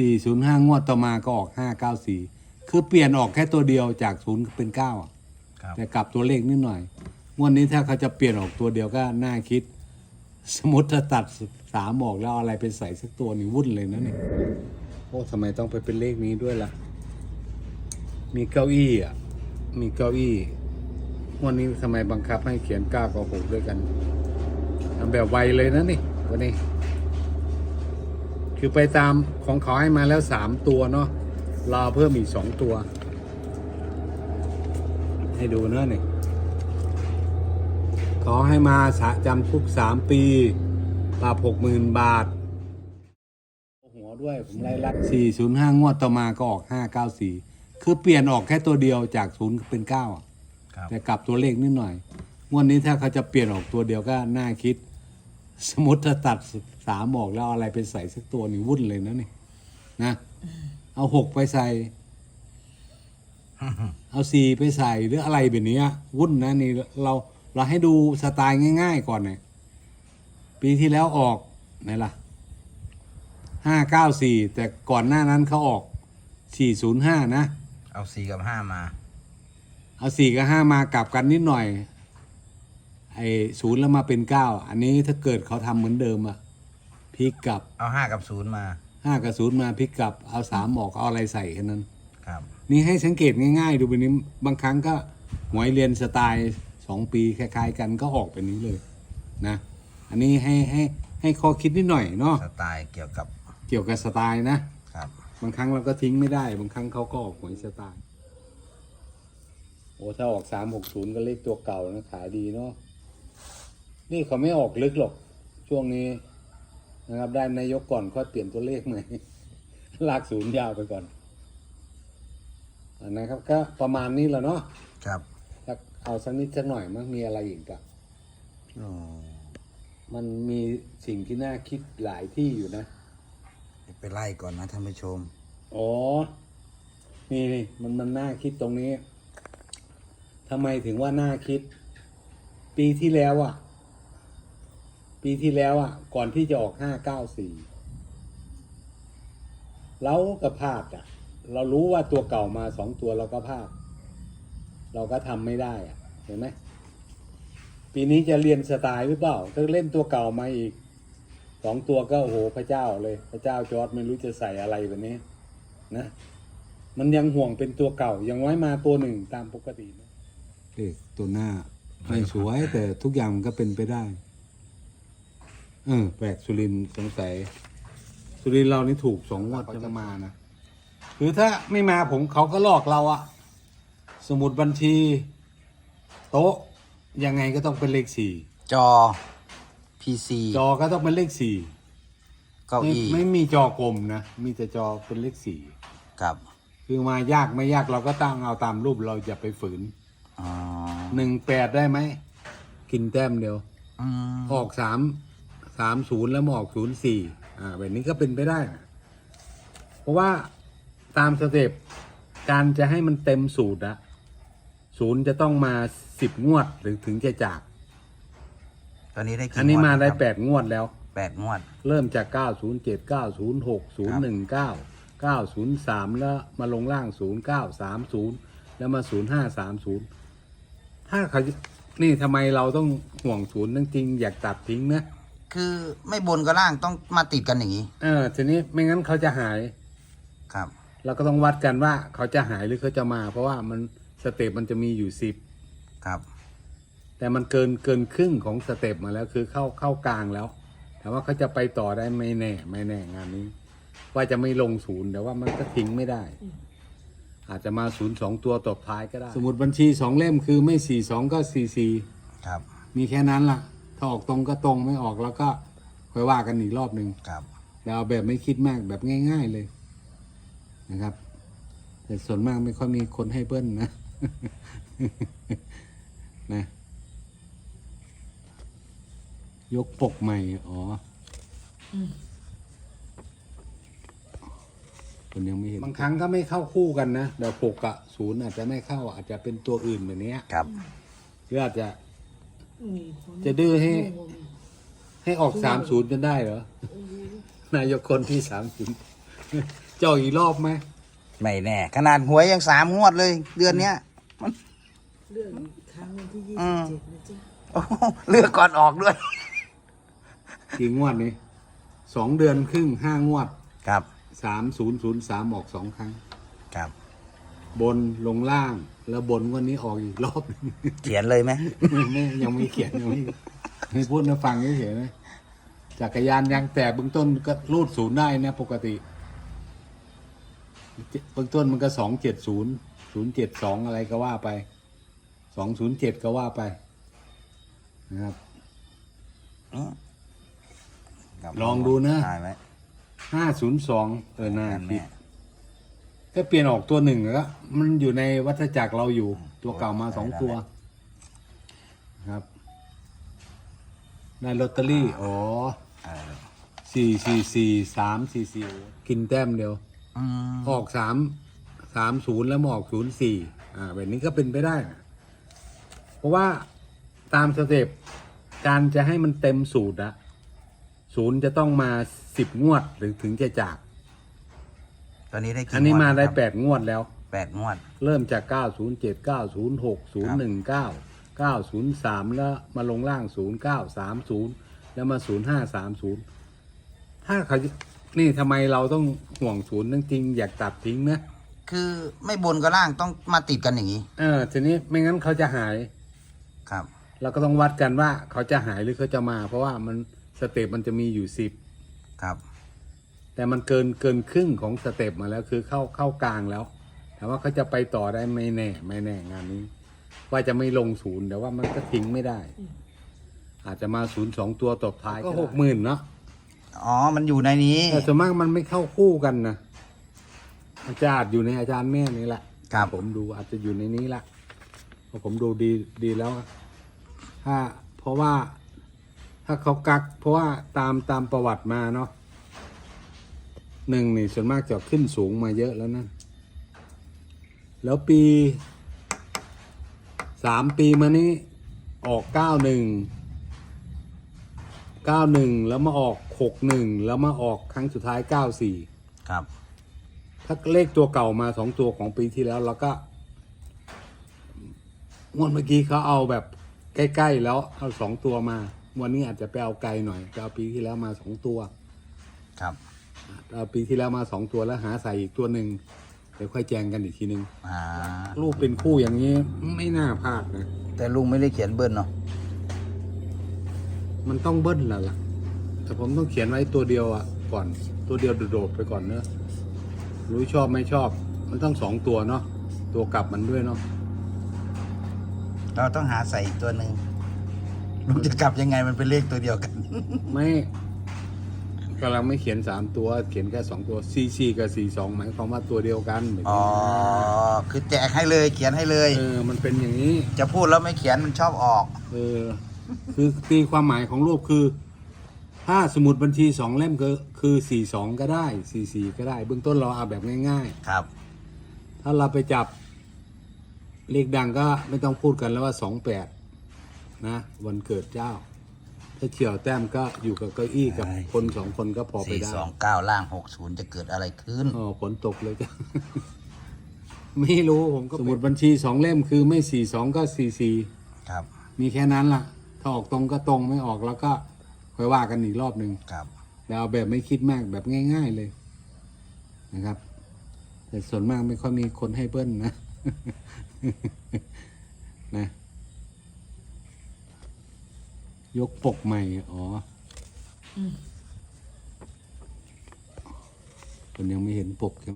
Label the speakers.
Speaker 1: สี่ศูนย์ห้างวดต่อมาก็ออกห้าเก้าสี่คือเปลี่ยนออกแค่ตัวเดียวจากศูนย์เป็นเก้าอะ
Speaker 2: ครับ
Speaker 1: แต่กลับตัวเลขนิดหน่อย งวดนี้ถ้าเขาจะเปลี่ยนออกตัวเดียวก็น่าคิด สมมติถ้าตัดสามออกแล้วเอาอะไรไปใส่สักตัวนี่วุ่นเลยนะเนี่ยโอ้ทำไมต้องไปเป็นเลขนี้ด้วยล่ะ มีเก้าอี้อะ มีเก้าอี้งวันนี้ทำไมบังคับให้เขียนเก้ากับหกด้วยกันทำแบบไวเลยนะนี่วันนี้ คือไปตามของเขาให้มาแล้วสามตัวเนาะรอเพิ่มอีกสองตัว ให้ดูเนอะนี่ขอให้มาสะจำคุกสามปีปรับหกหมื่นบาท หัวด้วย ผมไล่ลักสี่ศูนย์ห้างวดต่อมาก็ออกห้าเก้าสี่คือเปลี่ยนออกแค่ตัวเดียวจากศูนย์เป็นเก้าอะ
Speaker 2: ครับ
Speaker 1: แต่กลับตัวเลขนิดหน่อย งวดนี้ถ้าเขาจะเปลี่ยนออกตัวเดียวก็น่าคิด สมมติถ้าตัดสามออกแล้วเอาอะไรไปใส่สักตัวนี่วุ่นเลยนะนี่นะเอาหกไปใส่ เอาสี่ไปใส่หรืออะไรแบบนี้อะวุ่นนะนี่เราเราให้ดูสไตล์ง่าย ๆ ก่อนเนี่ยปีที่แล้วออกไหนล่ะห้าเก้าสี่แต่ก่อนหน้านั้นเขาออกสี่ศูนย์ห้านะ
Speaker 2: เอาสี่กับห้ามา
Speaker 1: เอาสี่กับห้ามากลับกันนิดหน่อยไอ้ศูนย์แล้วมาเป็นเก้าอันนี้ถ้าเกิดเขาทำเหมือนเดิมอะพลิกกลับ
Speaker 2: เอาห้ากับศูนย์มา
Speaker 1: ห้ากับศูนย์มาพลิกกลับ เอาสามออกเอาอะไรใส่แค่นั้น
Speaker 2: ครับ
Speaker 1: นี่ให้สังเกตง่ายๆ ดูแบบนี้บางครั้งก็หวยเรียนสไตล์สองปีคล้าย ๆ กันก็ออกแบบนี้เลยนะ อันนี้ให้ให้ให้ข้อคิดนิดหน่อยเนาะ
Speaker 2: สไตล์เกี่ยวกับ
Speaker 1: เกี่ยวกับสไตล์นะ
Speaker 2: ครับ
Speaker 1: บางครั้งเราก็ทิ้งไม่ได้ บางครั้งเขาก็ออกหวยสไตล์ โอ้ถ้าออกสามหกศูนย์ก็เลขตัวเก่านะขายดีเนาะ นี่เขาไม่ออกลึกหรอก ช่วงนี้นะครับ ได้นายกก่อนค่อยเปลี่ยนตัวเลขใหม่ลากศูนย์ยาวไปก่อนอันนะครับก็ประมาณนี้แหละเนาะ
Speaker 2: ครับ
Speaker 1: ถ้าเอาสักนิดสักหน่อยมั้งมีอะไรอีกอะมันมีสิ่งที่น่าคิดหลายที่อยู่นะ
Speaker 2: ไปไล่ก่อนนะท่านผู้ชม
Speaker 1: อ๋อ นี่นี่มันมันน่าคิดตรงนี้ทำไมถึงว่าน่าคิด ปีที่แล้วอะ ปีที่แล้วอะ ก่อนที่จะออกห้าเก้าสี่เราก็พลาดอะ เรารู้ว่าตัวเก่ามาสองตัวเราก็พลาด เราก็ทำไม่ได้อะ เห็นไหมปีนี้จะเรียนสไตล์หรือเปล่าถ้าเล่นตัวเก่ามาอีกสองตัวก็โอ้โหพระเจ้าเลย พระเจ้าจอร์ดไม่รู้จะใส่อะไรแบบนี้นะมันยังห่วงเป็นตัวเก่ายังน้อยมาตัวหนึ่งตามปกตินะเด็กตัวหน้าไม่สวยแต่ทุกอย่างมันก็เป็นไปได้ เออแปลกสุรินทร์สงสัย สุรินทร์เรานี่ถูกสองงวดจะมานะคือถ้าไม่มาผมเขาก็หลอกเราอะสมุดบัญชี โต๊ะ ยังไงก็ต้องเป็นเลขสี่
Speaker 2: จอ PC
Speaker 1: จอก็ต้องเป็นเลขสี่
Speaker 2: เก้า
Speaker 1: ไม่
Speaker 2: อี้
Speaker 1: ไม่มีจอกลมนะ มีแต่จอเป็นเลขสี่
Speaker 2: ครับ
Speaker 1: คือมายากไม่ยากเราก็ตั้งเอาตามรูปเราอย่าไปฝืน
Speaker 2: อ๋อ
Speaker 1: หนึ่งแปดได้ไหม กินแต้มเดียว
Speaker 2: อืม
Speaker 1: ออกสาม สามศูนย์แล้วมาออกศูนย์สี่อ่าแบบนี้ก็เป็นไปได้นะเพราะว่าตามสเต็ปการจะให้มันเต็มสูตรอะศูนย์จะต้องมาสิบงวดหรือถึงจะจาก
Speaker 2: ตอนนี้ได้กี่
Speaker 1: อันนี้มาได้
Speaker 2: งว
Speaker 1: แปดงวดแล้ว
Speaker 2: แปดงวด
Speaker 1: เริ่มจาก907 906 019 903แล้วมาลงล่าง0930แล้วมา0530ถ้าเขานี่ทำไมเราต้องห่วงศูนย์จริงๆอยากตัดทิ้งนะ
Speaker 2: คือไม่บนก็ล่างต้องมาติดกันอย่างนี้
Speaker 1: เออทีนี้ไม่งั้นเขาจะหาย
Speaker 2: ครับ
Speaker 1: เราก็ต้องวัดกันว่าเขาจะหายหรือเขาจะมา เพราะว่ามันสเต็ปมันจะมีอยู่10
Speaker 2: ครับ
Speaker 1: แต่มันเกินเกินครึ่งของสเต็ปมาแล้วคือเข้าเข้ากลางแล้วแต่ว่าเขาจะไปต่อได้ไม่แน่ไม่แน่งานนี้ ว่าจะไม่ลงศูนย์แต่ว่ามันก็ทิ้งไม่ได้ อาจจะมาศูนย์สองตัวตบท้ายก็ได้ สมุดบัญชีสองเล่มคือไม่สี่สองก็สี่สี่
Speaker 2: ครับ
Speaker 1: มีแค่นั้นล่ะ ถ้าออกตรงก็ตรงไม่ออกแล้วก็ค่อยว่ากันอีกรอบหนึ่ง
Speaker 2: ครับ
Speaker 1: แต่เอาแบบไม่คิดมากแบบง่าย ๆเลยนะครับ แต่ส่วนมากไม่ค่อยมีคนให้เบิ้ลนะ นะ ยกปกใหม่ อ๋ออคนยังไม่เห็น บางครั้งก็ไม่เข้าคู่กันนะเดี๋ยวปกกับศูนย์อาจจะไม่เข้า อาจจะเป็นตัวอื่นแบบเนี้ย
Speaker 2: ครับ
Speaker 1: หรืออาจจะ จะดื้อให้ ให้ออกสามศูนย์จนได้เหรอ นายกคนที่สามศูนย์เจ้าอีกรอบไหม
Speaker 2: ไม่แน่ ขนาดหวยยังสามงวดเลย เดือนเนี้ย
Speaker 3: เรื่องครั้งวันที่ยี่
Speaker 2: อื
Speaker 3: สิบ
Speaker 2: ม
Speaker 3: เจ็ดนะจ๊ะ
Speaker 2: โอ้โหเลือกก่อนออกด้วย
Speaker 1: กี่งวดนี่สองเดือนครึ่งห้างวด
Speaker 2: ครับ
Speaker 1: สามศูนย์ศูนย์สามออกสองครั้ง
Speaker 2: ครับ
Speaker 1: บนลงล่าง แล้วบนวันนี้ออกอีกรอบหนึ่ง
Speaker 2: เขียนเลยไหม
Speaker 1: ไม่ยังไม่เขียนยังไม่ให้พูดนะฟังเฉยๆนะจักรยานยางแตกเบื้องต้นก็รูดศูนย์ได้นะปกติเบื้องต้นมันก็สองเจ็ดศูนย์ศูนย์เจ็ดสองอะไรก็ว่าไปสองศูนย์เจ็ดก็ว่าไปนะครับ
Speaker 2: ครับ
Speaker 1: ลองดูนะ
Speaker 2: ได้ไหม
Speaker 1: ห้าศูนย์สองเออหน้า
Speaker 2: นั่น
Speaker 1: ผิ
Speaker 2: แม่
Speaker 1: ด ก็เปลี่ยนออกตัวหนึ่งแล้วมันอยู่ในวัฏจักรเราอยู่ ตัวเก่ามาสองตัว ครับได้ลอตเตอรี่ อ๋อ
Speaker 2: เออ
Speaker 1: สี่สี่สี่สามสี่สี่กินแต้มเดียว
Speaker 2: อืม
Speaker 1: ออกสามสามศูนย์แล้วมาออกศูนย์สี่อ่าแบบนี้ก็เป็นไปได้นะเพราะว่าตามสเต็ปการจะให้มันเต็มสูตรอะศูนย์จะต้องมาสิบงวดหรือถึงจะจาก
Speaker 2: ตอนนี้ได้กี่
Speaker 1: อันนี้
Speaker 2: งว
Speaker 1: มาได้
Speaker 2: ครับ
Speaker 1: แปดงวดแล้ว
Speaker 2: แปดงวด
Speaker 1: เริ่มจาก 907 906 019 903 แล้วมาลงล่าง 0930 แล้วมา 0530 ถ้าเขานี่ทำไมเราต้องห่วงศูนย์จริงๆอยากตัดทิ้งนะ
Speaker 2: คือไม่บนก็ล่างต้องมาติดกันอย่างนี้
Speaker 1: เออทีนี้ไม่งั้นเขาจะหาย
Speaker 2: ครับ
Speaker 1: เราก็ต้องวัดกันว่าเขาจะหายหรือเขาจะมา เพราะว่ามันสเต็ปมันจะมีอยู่10
Speaker 2: ครับ
Speaker 1: แต่มันเกินเกินครึ่งของสเต็ปมาแล้วคือเข้าเข้ากลางแล้วแต่ว่าเขาจะไปต่อได้ไม่แน่ไม่แน่งานนี้ ว่าจะไม่ลงศูนย์แต่ว่ามันก็ทิ้งไม่ได้ อาจจะมาศูนย์สองตัวตบท้ายก็หกหมื่นเนาะ
Speaker 2: อ๋อ มันอยู่ในนี้
Speaker 1: แต่ส่วนมากมันไม่เข้าคู่กันนะอาจารย์อยู่ในอาจารย์แม่นี่แหละ
Speaker 2: ครับ
Speaker 1: ผมดูอาจจะอยู่ในนี้ละเพราะผมดูดีดีแล้วถ้าเพราะว่า ถ้าเขากัก เพราะว่าตามตามประวัติมาเนาะ หนึ่งนี่ส่วนมากจะขึ้นสูงมาเยอะแล้วนะ แล้วปีสามปีมานี้ออกเก้าหนึ่งเก้าหนึ่งแล้วมาออกหกหนึ่งแล้วมาออกครั้งสุดท้ายเก้าสี่
Speaker 2: ครับ
Speaker 1: ถ้าเลขตัวเก่ามาสองตัวของปีที่แล้วเราก็งวดเมื่อกี้เขาเอาแบบใกล้ ๆ แล้วเอาสองตัวมา วันนี้อาจจะไปเอาไกลหน่อยจะเอาปีที่แล้วมาสองตัว
Speaker 2: ครับ
Speaker 1: เอาปีที่แล้วมาสองตัวแล้วหาใส่อีกตัวหนึ่งเดี๋ยวค่อยแจงกันอีกทีนึง
Speaker 2: อ่า
Speaker 1: รูปเป็นคู่อย่างนี้ไม่น่าพลาดนะ
Speaker 2: แต่ลุงไม่ได้เขียนเบิ้ลเนาะ
Speaker 1: มันต้องเบิ้ลแล้วล่ะ แต่ผมต้องเขียนไว้ตัวเดียวอะก่อน ตัวเดียวโดดๆไปก่อนเนอะรู้ชอบไม่ชอบ มันต้องสองตัวเนาะ ตัวกลับมันด้วยเนาะ
Speaker 2: เราต้องหาใส่อีกตัวหนึ่งลุงจะกลับยังไงมันเป็นเลขตัวเดียวกัน
Speaker 1: ไม่ กำลังไม่เขียนสามตัว เขียนแค่สองตัวซีซีกับซีสองหมายความว่าตัวเดียวกันแบบ
Speaker 2: อ๋อ
Speaker 1: นี้
Speaker 2: คือแจกให้เลยเขียนให้เลย
Speaker 1: เออมันเป็นอย่างนี้
Speaker 2: จะพูดแล้วไม่เขียนมันชอบออก
Speaker 1: เออ คือตีความหมายของรูปคือ ถ้าสมุดบัญชีสองเล่มก็คือสี่สองก็ได้สี่สี่ก็ได้ เบื้องต้นเราเอาแบบง่าย
Speaker 2: ครับ
Speaker 1: ๆ ถ้าเราไปจับเลขดังก็ไม่ต้องพูดกันแล้วว่าสองแปดนะ วันเกิดเจ้า ถ้าเฉียวแต้มก็อยู่กับเก้าอี้กับ
Speaker 2: ใช่
Speaker 1: คนสองคนก็พอไป
Speaker 2: สี่
Speaker 1: ได้
Speaker 2: สองเก้าล่างหกศูนย์จะเกิดอะไรขึ้น
Speaker 1: อ๋อฝนตกเลยจ้ะ ไม่รู้ผมก็สมุดบัญชีสองเล่มคือไม่สี่สองก็สี่สี่
Speaker 2: ครับ
Speaker 1: มีแค่นั้นล่ะ ถ้าออกตรงก็ตรงไม่ออกแล้วก็ค่อยว่ากันอีกรอบหนึ่ง
Speaker 2: ครับ
Speaker 1: แต่เอาแบบไม่คิดมากแบบง่าย ๆเลยนะครับ แต่ส่วนมากไม่ค่อยมีคนให้เบิ้ลนะ นะ ยกปกใหม่ อ๋ออคนยังไม่เห็นปกใช่ไหม